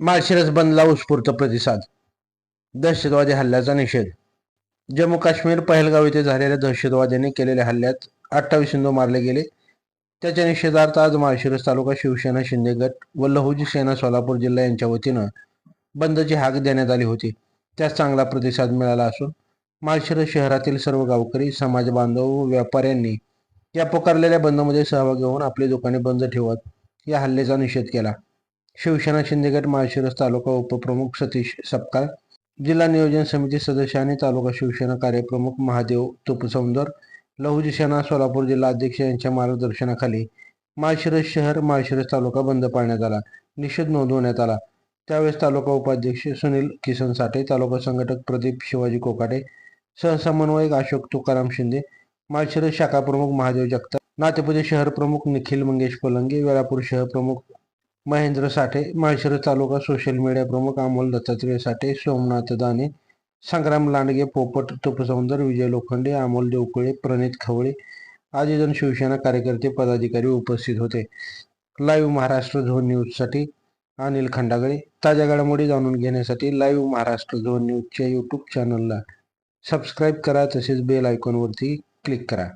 माळशिरस बंदला उत्स्फूर्त प्रतिसाद. दहशतवादी हल्ल्याचा निषेध. जम्मू काश्मीर पहलगाव येथे झालेल्या दहशतवाद्यांनी केलेल्या हल्ल्यात अठ्ठावीस हिंदू मारले गेले. त्याच्या निषेधार्थ आज माळशिरस तालुका शिवसेना शिंदे गट व लहुजी सेना सोलापूर जिल्हा यांच्या वतीनं बंदची हाक देण्यात आली होती. त्यास चांगला प्रतिसाद मिळाला असून माळशिरस शहरातील सर्व गावकरी समाज बांधव व व्यापाऱ्यांनी या पुकारलेल्या बंदमध्ये सहभागी होऊन आपली दुकाने बंद ठेवत या हल्ल्याचा निषेध केला. शिवसेना शिंदेगड माळशिरस तालुका उपप्रमुख सतीश सपकाळ जिल्हा नियोजन समिती सदस्य आणि तालुका शिवसेना कार्यप्रमुख महादेव तुपसौंदर लहुजी सेना सोलापूर जिल्हा अध्यक्ष यांच्या मार्गदर्शनाखाली माळशिरस शहर माळशिरस तालुका बंद पाळण्यात आला. निषेध नोंदवण्यात आला. त्यावेळेस तालुका उपाध्यक्ष सुनील किसन साठे तालुका संघटक प्रदीप शिवाजी कोकाटे सहसमन्वयक अशोक तुकाराम शिंदे माळशिरस शाखा प्रमुख महादेव जगताप नातेपुते शहर प्रमुख निखिल मंगेश पलंगे वेळापूर शहर प्रमुख महेंद्र साठे माळशिरस तालुका सोशल मीडिया प्रमुख अमोल दत्तात्रय साठे सोमनाथ दाने संग्राम लांडगे पोपट तुपसौंदर विजय लोखंडे अमोल देवकुळे प्रणित खवळे आदीजण शिवसेना कार्यकर्ते पदाधिकारी उपस्थित होते. लाईव्ह महाराष्ट्र झोन न्यूजसाठी अनिल खंडागळे. ताज्या घडामोडी जाणून घेण्यासाठी लाईव्ह महाराष्ट्र झोन न्यूजच्या यूट्यूब चॅनलला सबस्क्राईब करा तसेच बेल आयकॉनवरती क्लिक करा.